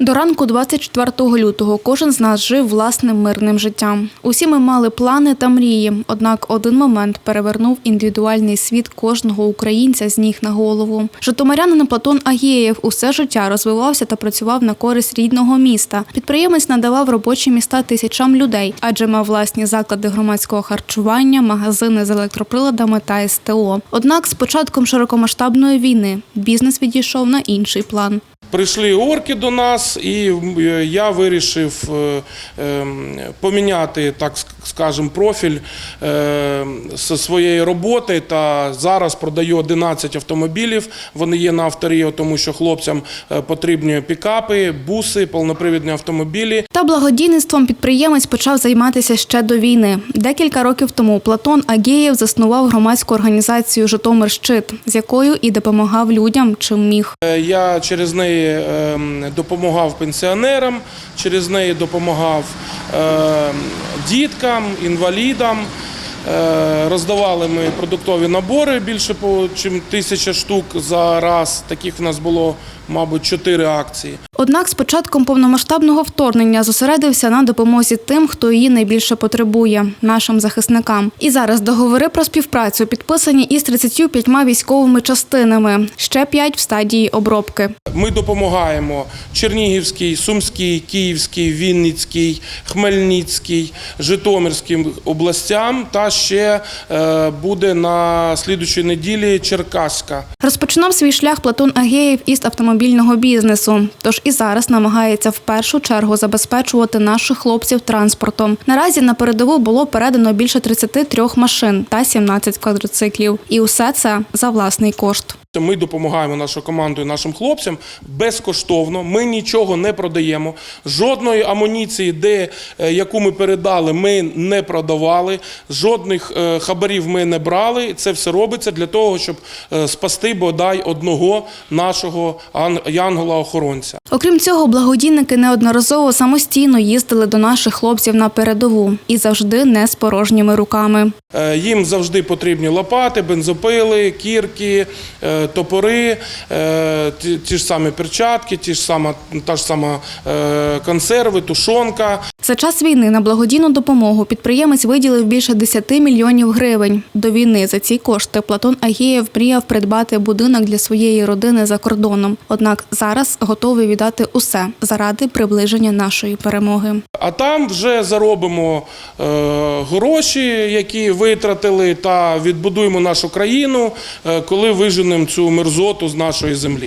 До ранку 24 лютого кожен з нас жив власним мирним життям. Усі ми мали плани та мрії. Однак один момент перевернув індивідуальний світ кожного українця з ніг на голову. Житомирянин Платон Агієв усе життя розвивався та працював на користь рідного міста. Підприємець надавав робочі міста тисячам людей, адже мав власні заклади громадського харчування, магазини з електроприладами та СТО. Однак з початком широкомасштабної війни бізнес відійшов на інший план. Прийшли орки до нас, і е, я вирішив е, ем, поміняти, так ск- скажем, профіль е, зі своєї роботи. Та зараз продаю 11 автомобілів. Вони є на авторіо, тому що хлопцям потрібні пікапи, буси, повнопривідні автомобілі. Та благодійництвом підприємець почав займатися ще до війни. Декілька років тому Платон Агієв заснував громадську організацію Житомир Щит, з якою і допомагав людям, чим міг. Я через неї ем, допомагав пенсіонерам, через неї допомагав ем, діткам, інвалідам. Е, Роздавали ми продуктові набори більше по чим тисяча штук за раз. Таких в нас було, мабуть, чотири акції. Однак з початком повномасштабного вторгнення зосередився на допомозі тим, хто її найбільше потребує нашим захисникам. І зараз договори про співпрацю підписані із 35 військовими частинами, ще 5 в стадії обробки. Ми допомагаємо Чернігівській, Сумській, Київській, Вінницькій, Хмельницькій, Житомирським областям. Та ще е, буде на слідучій неділі Черкаська. Розпочинав свій шлях Платон Агеєв із автомобільного бізнесу. Тож і зараз намагається в першу чергу забезпечувати наших хлопців транспортом. Наразі на передову було передано більше 33 машин та 17 квадроциклів. І усе це за власний кошт. Ми допомагаємо нашою командою, нашим хлопцям безкоштовно. Ми нічого не продаємо. Жодної амуніції, де е, яку ми передали, ми не продавали. Жодних е, хабарів ми не брали. Це все робиться для того, щоб е, спасти бодай одного нашого янгола-охоронця. Окрім цього, благодійники неодноразово самостійно їздили до наших хлопців на передову і завжди не з порожніми руками. Е, Їм завжди потрібні лопати, бензопили, кірки, е, топори, е, ті, ж самі перчатки, ті ж сама, та ж сама консерви, тушонка. За час війни на благодійну допомогу підприємець виділив більше 10 мільйонів гривень. До війни за ці кошти Платон Агієв мріяв придбати будинок для своєї родини за кордоном. Однак зараз готовий віддати усе заради приближення нашої перемоги. А там вже заробимо е, гроші, які витратили, та відбудуємо нашу країну, е, коли виженемо цю мерзоту з нашої землі.